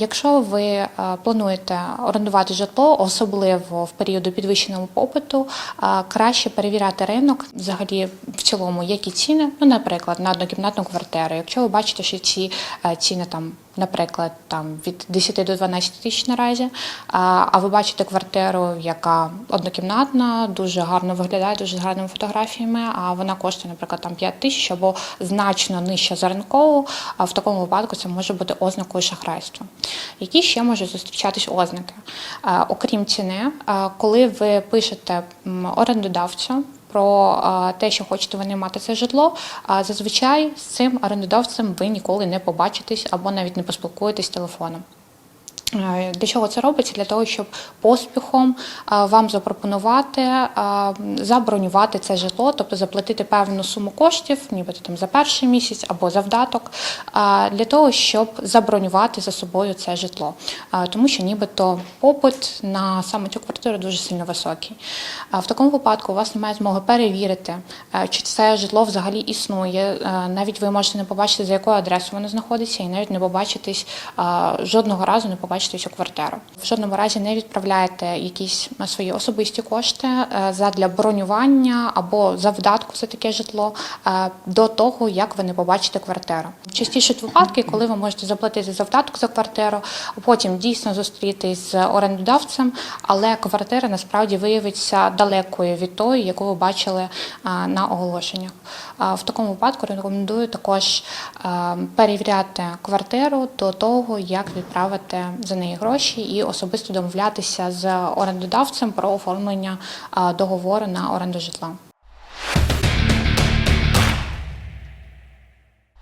Якщо ви е, плануєте орендувати житло, особливо в періоду підвищеного попиту, е, краще перевіряти ринок взагалі в цілому, які ціни, ну, наприклад, на однокімнатну квартиру. Якщо ви бачите, що ці е, ціни там. Наприклад, там від 10 до 12 тисяч наразі. А, ви бачите квартиру, яка однокімнатна, дуже гарно виглядає, дуже з гарними фотографіями. А вона коштує, наприклад, там 5 тисяч або значно нижче за ринкову. А в такому випадку це може бути ознакою шахрайства. Які ще можуть зустрічатись ознаки? Окрім ціни, коли ви пишете орендодавцю про те, що хочете ви мати це житло, а зазвичай з цим орендодавцем ви ніколи не побачитесь або навіть не поспілкуєтесь телефоном. Е, Для чого це робиться? Для того, щоб поспіхом е, вам запропонувати е, забронювати це житло, тобто заплатити певну суму коштів, нібито там за перший місяць або за вдаток, для того, щоб забронювати за собою це житло. Тому що нібито попит на саме цю квартиру дуже сильно високий. В такому випадку у вас немає змоги перевірити, чи це житло взагалі існує. Навіть ви можете не побачити, за якою адресою воно знаходиться, і навіть не побачитись жодного разу не побачити цю квартиру. В жодному разі не відправляєте якісь е, свої особисті кошти е, задля бронювання або за вдатку за таке житло е, до того, як ви не побачите квартиру. Частіше випадки, коли ви можете заплатити за вдаток за квартиру, потім дійсно зустрітись з орендодавцем, але квартира насправді виявиться далекою від тої, яку ви бачили на оголошеннях. В такому випадку рекомендую також перевіряти квартиру до того, як відправити за неї гроші, і особисто домовлятися з орендодавцем про оформлення договору на оренду житла.